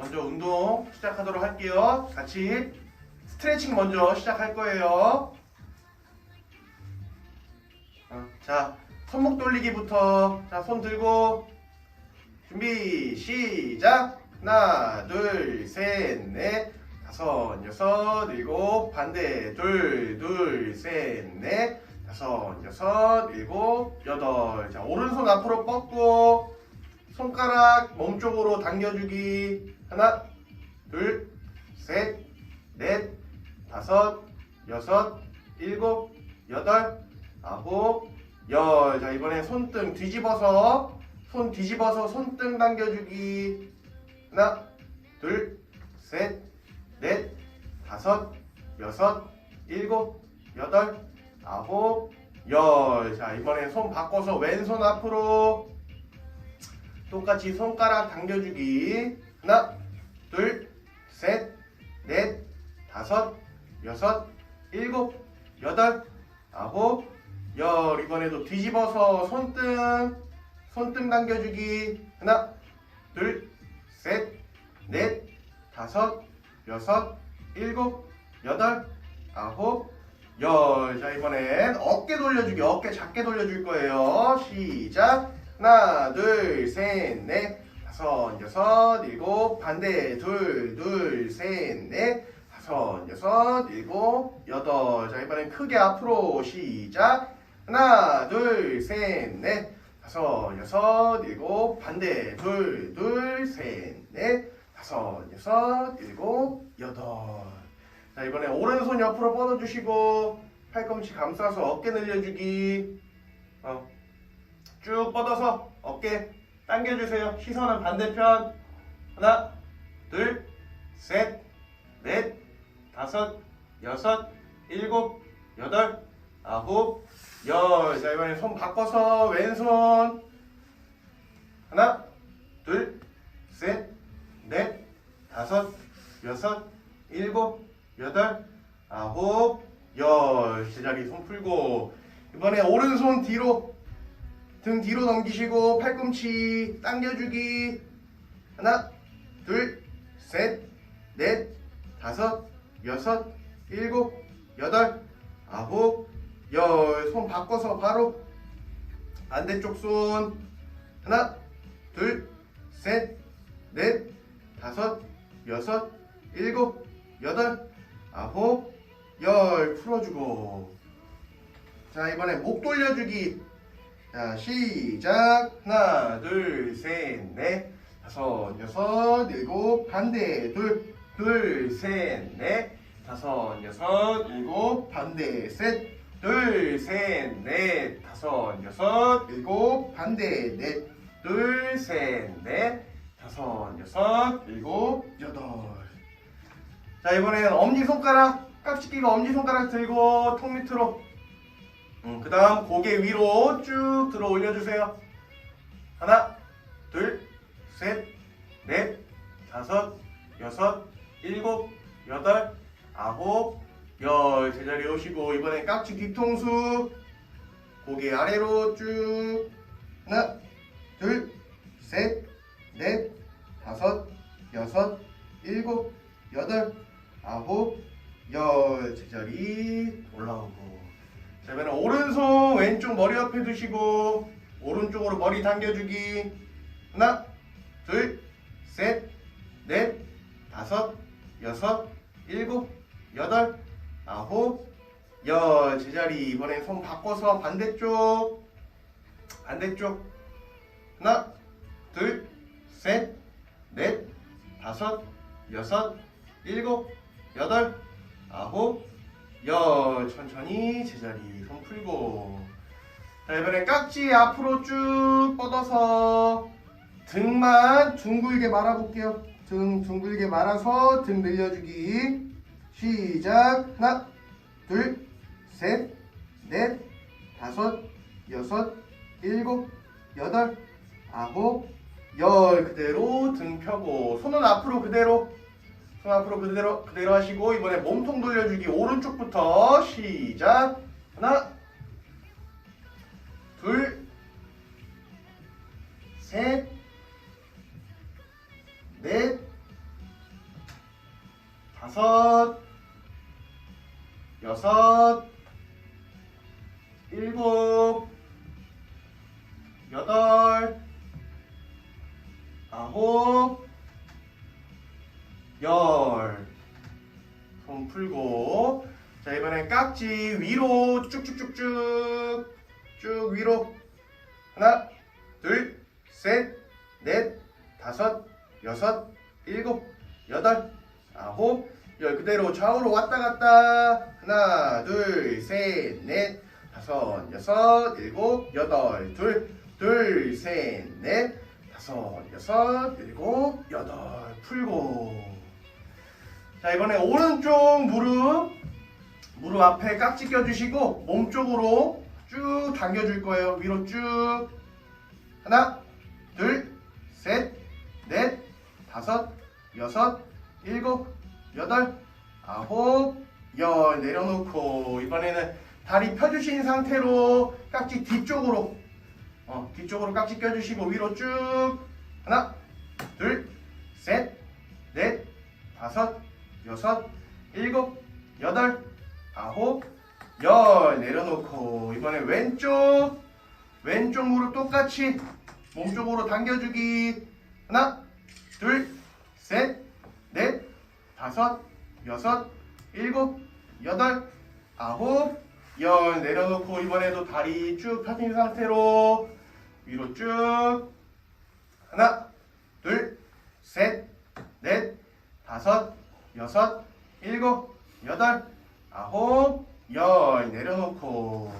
먼저 운동 시작하도록 할게요. 같이 스트레칭 먼저 시작할 거예요. 어, 자, 손목 돌리기부터. 자, 손 들고 준비 시작. 하나, 둘, 셋, 넷, 다섯, 여섯, 일곱, 반대 둘, 둘, 셋, 넷, 다섯, 여섯, 일곱, 여덟. 자, 오른손 앞으로 뻗고 손가락 몸쪽으로 당겨주기. 하나, 둘, 셋, 넷, 다섯, 여섯, 일곱, 여덟, 아홉, 열. 자, 이번에 손등 뒤집어서 손 뒤집어서 손등 당겨주기. 하나, 둘, 셋, 넷, 다섯, 여섯, 일곱, 여덟, 아홉, 열. 자, 이번에 손 바꿔서 왼손 앞으로 똑같이 손가락 당겨주기. 하나, 둘, 셋, 넷, 다섯, 여섯, 일곱, 여덟, 아홉, 열. 이번에도 뒤집어서 손등, 손등 당겨주기. 하나, 둘, 셋, 넷, 다섯, 여섯, 일곱, 여덟, 아홉, 열. 자, 이번엔 어깨 돌려주기. 어깨 작게 돌려줄 거예요. 시작. 하나, 둘, 셋, 넷, 다섯, 여섯, 일곱, 반대. 둘, 둘, 셋, 넷, 다섯, 여섯, 일곱, 여덟. 자, 이번엔 크게 앞으로. 시작. 하나, 둘, 셋, 넷, 다섯, 여섯, 일곱, 반대. 둘, 둘, 셋, 넷, 다섯, 여섯, 일곱, 여덟. 자, 이번에 오른손 옆으로 뻗어주시고, 팔꿈치 감싸서 어깨 늘려주기. 어, 쭉 뻗어서 어깨 당겨주세요. 시선은 반대편. 하나, 둘, 셋, 넷, 다섯, 여섯, 일곱, 여덟, 아홉, 열. 자, 이번에 손 바꿔서 왼손. 하나, 둘, 셋, 넷, 다섯, 여섯, 일곱, 여덟, 아홉, 열. 제자리 손 풀고. 이번에 오른손 뒤로, 등 뒤로 넘기시고, 팔꿈치 당겨주기. 하나, 둘, 셋, 넷, 다섯, 여섯, 일곱, 여덟, 아홉, 열. 손 바꿔서 바로 반대쪽 손. 하나, 둘, 셋, 넷, 다섯, 여섯, 일곱, 여덟, 아홉, 열. 풀어주고. 자, 이번에 목 돌려주기. 자, 시작. 하나, 둘, 셋, 넷, 다섯, 여섯, 일곱, 반대. 둘, 둘, 셋, 넷, 다섯, 여섯, 일곱, 반대. 셋, 둘, 셋, 넷, 다섯, 여섯, 일곱, 반대. 넷, 둘, 셋, 넷, 다섯, 여섯, 일곱, 여덟. 자, 이번엔 엄지손가락, 깍지끼가 엄지손가락 들고 통 밑으로. 음, 그 다음 고개 위로 쭉 들어 올려주세요. 하나, 둘, 셋, 넷, 다섯, 여섯, 일곱, 여덟, 아홉, 열. 제자리 오시고, 이번엔 깍지 뒤통수. 고개 아래로 쭉. 하나, 두시고, 오른쪽으로 머리 당겨주기. 하나, 둘, 셋, 넷, 다섯, 여섯, 일곱, 여덟, 아홉, 열. 제자리. 이번엔 손 바꿔서 반대쪽. 반대쪽. 하나, 둘, 셋, 넷, 다섯, 여섯, 일곱, 여덟, 아홉, 열. 천천히 제자리 손 풀고. 자, 이번엔 깍지 앞으로 쭉 뻗어서 등만 둥글게 말아볼게요. 등 둥글게 말아서 등 늘려주기. 시작. 하나, 둘, 셋, 넷, 다섯, 여섯, 일곱, 여덟, 아홉, 열. 그대로 등 펴고 손은 앞으로 그대로. 손 앞으로 그대로 그대로 하시고 이번에 몸통 돌려주기 오른쪽부터 시작. 하나, 둘, 셋, 넷, 다섯, 여섯, 일곱, 여덟, 아홉, 열. 손 풀고. 자, 이번엔 깍지 위로 쭉쭉쭉쭉. 쭉 위로. 하나, 둘, 셋, 넷, 다섯, 여섯, 일곱, 여덟, 아홉, 열. 그대로 좌우로 왔다 갔다. 하나, 둘, 셋, 넷, 다섯, 여섯, 일곱, 여덟, 둘, 둘, 셋, 넷, 다섯, 여섯, 일곱, 여덟. 풀고. 자, 이번에 오른쪽 무릎, 무릎 앞에 깍지 껴주시고, 몸 쪽으로 쭉 당겨줄 거예요. 위로 쭉. 하나, 둘, 셋, 넷, 다섯, 여섯, 일곱, 여덟, 아홉, 열 내려놓고 이번에는 다리 펴주신 상태로 깍지 뒤쪽으로 어, 뒤쪽으로 깍지 껴주시고 위로 쭉 하나, 둘, 셋, 넷, 다섯, 여섯, 일곱, 여덟, 아홉, 열 내려놓고 이번에 왼쪽 왼쪽 무릎 똑같이 몸쪽으로 당겨주기. 하나, 둘, 셋, 넷, 다섯, 여섯, 일곱, 여덟, 아홉, 열 내려놓고 이번에도 다리 쭉 펴진 상태로 위로 쭉. 하나, 둘, 셋, 넷, 다섯, 여섯, 일곱, 여덟, 아홉, 열 내려놓고.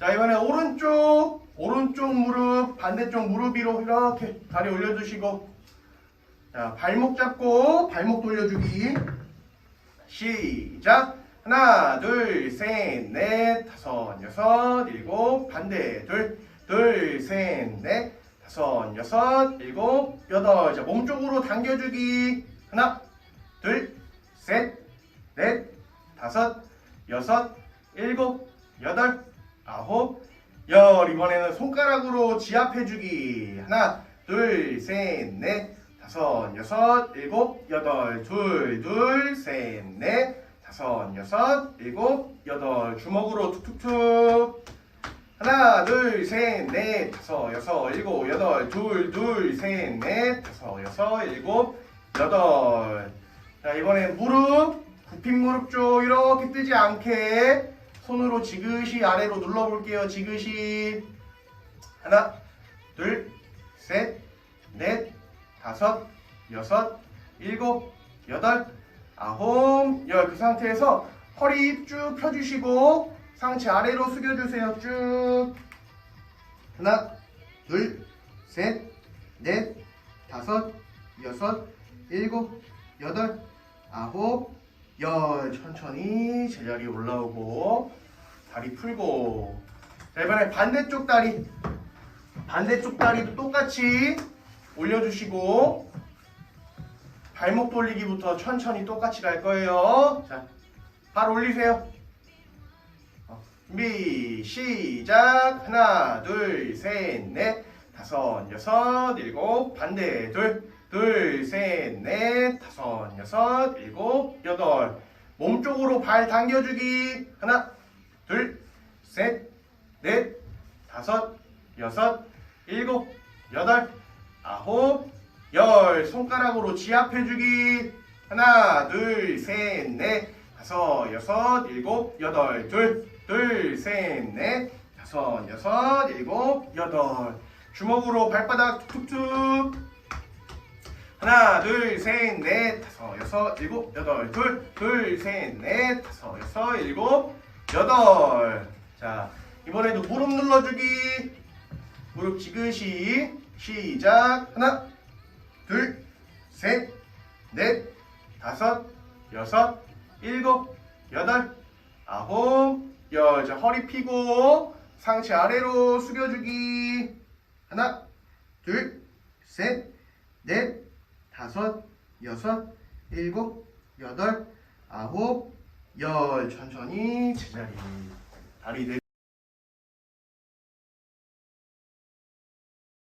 자 이번에 오른쪽 오른쪽 무릎 반대쪽 무릎 위로 이렇게 다리 올려주시고. 자 발목 잡고 발목 돌려주기. 시작. 하나 둘 셋 넷 다섯 여섯 일곱 반대 둘 둘 셋 넷 다섯 여섯 일곱 여덟. 자 몸쪽으로 당겨주기. 하나 둘 셋 넷 다섯 여섯 일곱 여덟 아홉. 열 이번에는 손가락으로 지압해주기. 하나 둘 셋 넷. 다섯 여섯 일곱 여덟. 둘 둘 셋 넷. 다섯 여섯 일곱 여덟. 주먹으로 툭툭툭. 하나 둘 셋 넷. 다섯 여섯 일곱 여덟. 둘 둘 셋 넷. 다섯 여섯 일곱 여덟. 자 이번엔 무릎 굽힌 무릎 쪽 이렇게 뜨지 않게 손으로 지그시 아래로 눌러볼게요. 지그시 하나, 둘, 셋, 넷, 다섯, 여섯, 일곱, 여덟, 아홉, 열. 그 상태에서 허리 쭉 펴주시고 상체 아래로 숙여주세요. 쭉 하나, 둘, 셋, 넷, 다섯, 여섯, 일곱, 여덟, 아홉, 열 천천히 제자리 올라오고 다리 풀고. 자 이번에 반대쪽 다리. 반대쪽 다리도 똑같이 올려주시고 발목 돌리기부터 천천히 똑같이 갈 거예요. 자발 올리세요. 어, 준비 시작. 하나 둘 셋 넷. 다섯 여섯 일곱. 반대 둘 둘, 셋, 넷, 다섯, 여섯, 일곱, 여덟. 몸쪽으로 발 당겨주기. 하나, 둘, 셋, 넷, 다섯, 여섯, 일곱, 여덟, 아홉, 열. 손가락으로 지압해주기. 하나, 둘, 셋, 넷, 다섯, 여섯, 일곱, 여덟. 둘, 둘, 셋, 넷, 다섯, 여섯, 일곱, 여덟. 주먹으로 발바닥 툭툭툭. 하나, 둘, 셋, 넷, 다섯, 여섯, 일곱, 여덟, 둘, 둘, 셋, 넷, 다섯, 여섯, 일곱, 여덟. 자, 이번에도 무릎 눌러주기. 무릎 지그시. 시작. 하나, 둘, 셋, 넷, 다섯, 여섯, 일곱, 여덟, 아홉, 열. 자, 허리 펴고 상체 아래로 숙여주기. 하나, 둘, 셋, 넷, 다섯, 여섯, 일곱, 여덟, 아홉, 열. 천천히 제자리. 다리 내.